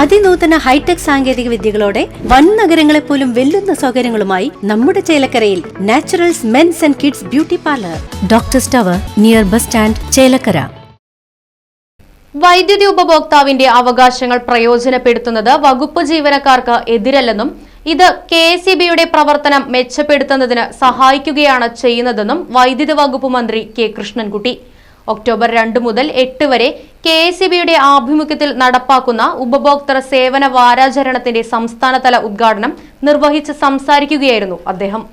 അതിനൂതന hi tech സാങ്കേതിക വിദ്യകളോടെ വൻ നഗരങ്ങളെ പോലും വെല്ലുന്ന സൗകര്യങ്ങളുമായി നമ്മുടെ ചേലക്കരയിൽ naturals men's and kids beauty parlour. Doctor സ്റ്റവർ near bus stand Chelakkara. വൈദ്യുതി ഉപഭോക്താവിന്റെ അവകാശങ്ങൾ പ്രയോജനപ്പെടുത്തുന്നത് വകുപ്പ് ജീവനക്കാർക്ക് എതിരല്ലെന്നും ഇത് കെ എസ് ബിയുടെ പ്രവർത്തനം മെച്ചപ്പെടുത്തുന്നതിന് സഹായിക്കുകയാണ് ചെയ്യുന്നതെന്നും വൈദ്യുതി വകുപ്പ് മന്ത്രി കെ കൃഷ്ണൻകുട്ടി. ഒക്ടോബർ രണ്ട് മുതൽ എട്ട് വരെ കെ എസ് ആഭിമുഖ്യത്തിൽ നടപ്പാക്കുന്ന ഉപഭോക്തൃ സേവന വാരാചരണത്തിന്റെ സംസ്ഥാനതല ഉദ്ഘാടനം നിർവഹിച്ച് സംസാരിക്കുകയായിരുന്നു അദ്ദേഹം.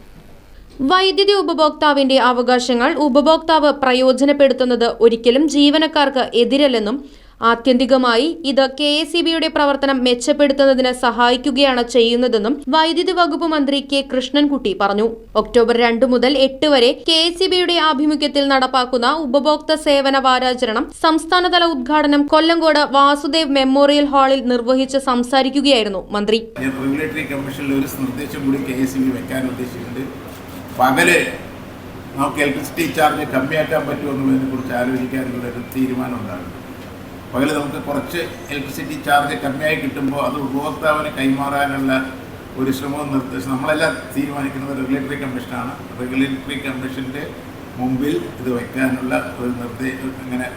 വൈദ്യുതി ഉപഭോക്താവിന്റെ അവകാശങ്ങൾ ഉപഭോക്താവ് പ്രയോജനപ്പെടുത്തുന്നത് ഒരിക്കലും ജീവനക്കാർക്ക് എതിരല്ലെന്നും ആത്യന്തികമായി ഇത് കെ എസ് പ്രവർത്തനം മെച്ചപ്പെടുത്തുന്നതിന് സഹായിക്കുകയാണ് ചെയ്യുന്നതെന്നും വൈദ്യുതി വകുപ്പ് മന്ത്രി കെ കൃഷ്ണൻകുട്ടി പറഞ്ഞു. ഒക്ടോബർ രണ്ട് മുതൽ എട്ട് വരെ കെ എസ് ആഭിമുഖ്യത്തിൽ നടപ്പാക്കുന്ന ഉപഭോക്തൃ സേവന വാരാചരണം സംസ്ഥാനതല ഉദ്ഘാടനം കൊല്ലങ്കോട് വാസുദേവ് മെമ്മോറിയൽ ഹാളിൽ നിർവഹിച്ച് സംസാരിക്കുകയായിരുന്നു മന്ത്രി. നമുക്ക് ഇലക്ട്രിസിറ്റി ചാർജ് കമ്മിയാക്കാൻ പറ്റുമെന്നുള്ളതിനെ കുറിച്ച് ആലോചിക്കാനുള്ള ഒരു തീരുമാനം ഉണ്ടാകും. പകൽ നമുക്ക് കുറച്ച് ഇലക്ട്രിസിറ്റി ചാർജ് കമ്മിയായി കിട്ടുമ്പോൾ അത് ഉപഭോക്താവിന് കൈമാറാനുള്ള ഒരു ശ്രമവും നിർദ്ദേശം. നമ്മളെല്ലാം തീരുമാനിക്കുന്നത് റെഗുലേറ്ററി കമ്മീഷനാണ് റെഗുലേറ്ററി കമ്മീഷന്റെ മുമ്പിൽ ഇത് വയ്ക്കാനുള്ള ഒരു നിർദ്ദേശം ഇങ്ങനെ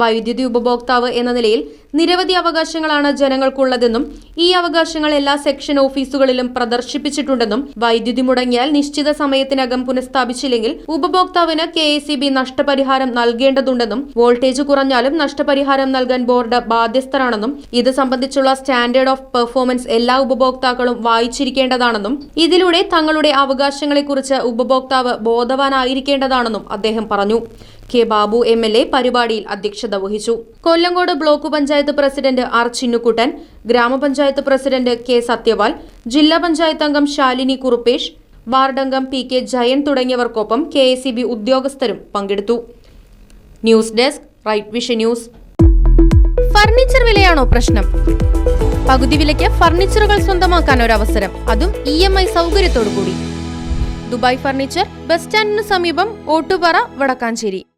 വൈദ്യുതി ഉപഭോക്താവ് എന്ന നിലയിൽ നിരവധി അവകാശങ്ങളാണ് ജനങ്ങൾക്കുള്ളതെന്നും ഈ അവകാശങ്ങൾ എല്ലാ സെക്ഷൻ ഓഫീസുകളിലും പ്രദർശിപ്പിച്ചിട്ടുണ്ടെന്നും വൈദ്യുതി മുടങ്ങിയാൽ നിശ്ചിത സമയത്തിനകം പുനഃസ്ഥാപിച്ചില്ലെങ്കിൽ ഉപഭോക്താവിന് കെ നഷ്ടപരിഹാരം നൽകേണ്ടതുണ്ടെന്നും വോൾട്ടേജ് കുറഞ്ഞാലും നഷ്ടപരിഹാരം നൽകാൻ ബോർഡ് ബാധ്യസ്ഥരാണെന്നും ഇത് സംബന്ധിച്ചുള്ള സ്റ്റാൻഡേർഡ് ഓഫ് പെർഫോമൻസ് എല്ലാ ഉപഭോക്താക്കളും വായിച്ചിരിക്കേണ്ടതാണെന്നും ഇതിലൂടെ തങ്ങളുടെ അവകാശങ്ങളെക്കുറിച്ച് ഉപഭോക്താവ് ബോധവാനായിരിക്കേണ്ടതാണെന്നും അദ്ദേഹം പറഞ്ഞു. K Babu M L A പരിപാടിയിൽ അധ്യക്ഷത വഹിച്ചു. Kollengode block panchayat president R Chinnukuttan ഗ്രാമപഞ്ചായത്ത് പ്രസിഡന്റ് കെ സത്യപാൽ ജില്ലാ പഞ്ചായത്ത് അംഗം ശാലിനി കുറുപ്പേഷ് വാർഡംഗം പി കെ ജയൻ തുടങ്ങിയവർക്കൊപ്പം കെ എസ് ഉദ്യോഗസ്ഥരും പങ്കെടുത്തു. News desk right vision news. Furniture വിലയാണോ പ്രശ്നം? പകുതി വിലയ്ക്ക് ഫർണിച്ചറുകൾ സ്വന്തമാക്കാൻ ഒരു അവസരം അതും ഇ എം ഐ സൗകര്യത്തോടു കൂടി ദുബായ് ഫർണിച്ചർ ബസ് സ്റ്റാൻഡിന് സമീപം ഓട്ടുപാറ വടക്കാഞ്ചേരി.